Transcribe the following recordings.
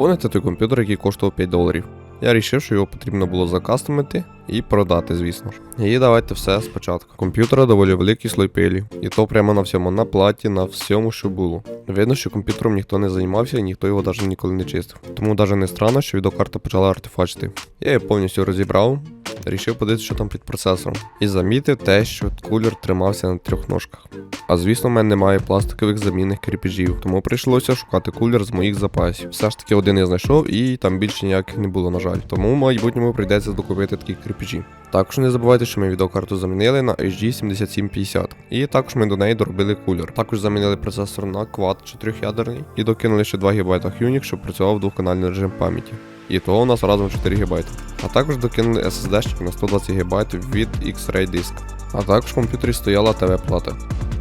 Помните той комп'ютер, який коштував 5 доларів? Я вирішив, що його потрібно було закастомити і продати, звісно ж. І давайте все спочатку. Комп'ютера доволі великий слой пилі. І то прямо на всьому, на платі, на всьому, що було. Видно, що комп'ютером ніхто не займався і ніхто його навіть ніколи не чистив. Тому навіть не странно, що відеокарта почала артефачити. Я її повністю розібрав, рішив подивитися, що там під процесором. І замітив те, що кулер тримався на трьох ножках. А звісно, в мене немає пластикових замінних кріпежів, тому прийшлося шукати кулер з моїх запасів. Все ж таки один я знайшов, і там більше ніяких не було, на жаль. Тому в майбутньому прийдеться докупити такі кріпежі. Також не забувайте, що ми відеокарту замінили на HD 7750. І також ми до неї доробили кулер. Також замінили процесор на Quad 4-ядерний і докинули ще 2 ГБ Unix, щоб працював двохканальний режим пам'яті. І того у нас разом 4 ГБ. А також докинули SSD на 120 ГБ від X-Ray Disk. А також в комп'ютері стояла ТВ-плата.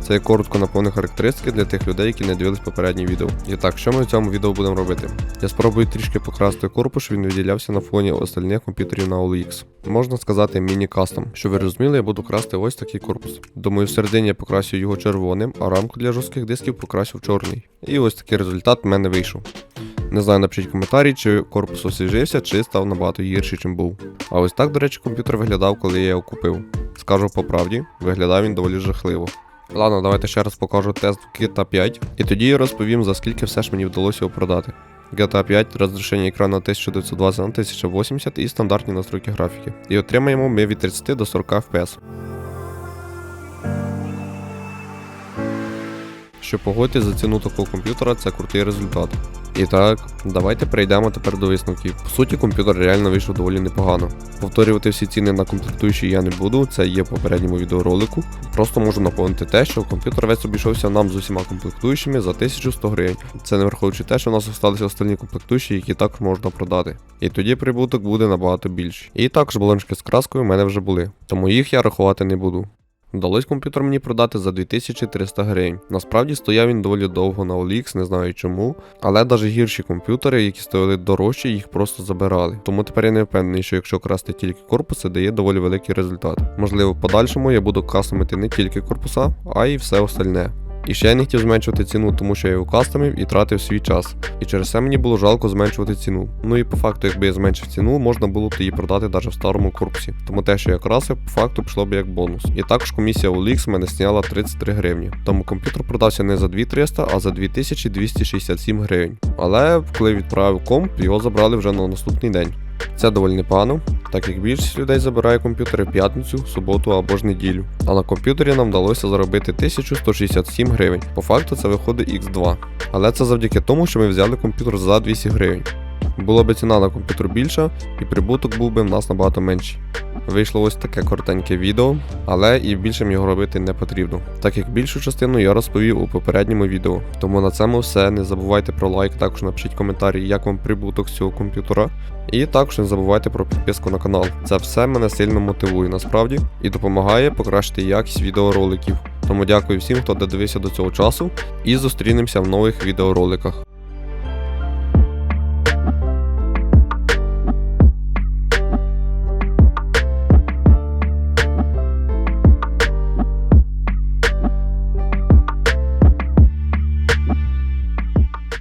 Це є коротко наповнені характеристики для тих людей, які не дивились попереднє відео. І так, що ми в цьому відео будемо робити? Я спробую трішки покрасти корпус, він виділявся на фоні остальних комп'ютерів на OLX. Можна сказати міні-кастом. Щоб ви розуміли, я буду красти ось такий корпус. Думаю, всередині я покрасю його червоним, а рамку для жорстких дисків покрасив чорний. І ось такий результат в мене вийшов. Не знаю, напишіть коментарі, чи корпус освіжився, чи став набагато гірший, чим був. А ось так, до речі, комп'ютер виглядав, коли я його купив. Скажу по правді, виглядав він доволі жахливо. Ладно, давайте ще раз покажу тест GTA 5, і тоді я розповім, за скільки все ж мені вдалося його продати. GTA 5 розрішення екрану 1920 на 1080 і стандартні настройки графіки. І отримаємо ми від 30 до 40 FPS. Що погодьте за ціну такого комп'ютера, це крутий результат. І так, давайте перейдемо тепер до висновків. По суті, комп'ютер реально вийшов доволі непогано. Повторювати всі ціни на комплектуючі я не буду, це є в попередньому відеоролику. Просто можу наповнити те, що комп'ютер весь обійшовся нам з усіма комплектуючими за 1100 гривень. Це не враховуючи те, що у нас залишилися остальні комплектуючі, які також можна продати. І тоді прибуток буде набагато більший. І також балончики з краскою в мене вже були, тому їх я рахувати не буду. Вдалось комп'ютер мені продати за 2300 гривень. Насправді стояв він доволі довго на OLX, не знаю чому. Але навіть гірші комп'ютери, які стояли дорожче, їх просто забирали. Тому тепер я не впевнений, що якщо красти тільки корпуси, дає доволі великий результат. Можливо, в подальшому я буду кастомити не тільки корпуса, а й все остальне. І ще я не хотів зменшувати ціну, тому що я його кастомив і тратив свій час. І через це мені було жалко зменшувати ціну. Ну і по факту, якби я зменшив ціну, можна було б її продати навіть в старому корпусі. Тому те, що я красив, по факту пішло б як бонус. І також комісія OLX мене зняла 33 гривні. Тому комп'ютер продався не за 2300, а за 2267 гривень. Але коли відправив комп, його забрали вже на наступний день. Це доволі непогано, так як більшість людей забирає комп'ютери п'ятницю, суботу або ж неділю. А на комп'ютері нам вдалося заробити 1167 гривень. По факту це виходить X2. Але це завдяки тому, що ми взяли комп'ютер за 200 гривень. Була би ціна на комп'ютер більша, і прибуток був би в нас набагато менший. Вийшло ось таке коротеньке відео, але і більшим його робити не потрібно, так як більшу частину я розповів у попередньому відео. Тому на цьому все. Не забувайте про лайк, також напишіть коментарі, як вам прибуток з цього комп'ютера. І також не забувайте про підписку на канал. Це все мене сильно мотивує насправді і допомагає покращити якість відеороликів. Тому дякую всім, хто додивився до цього часу, і зустрінемося в нових відеороликах.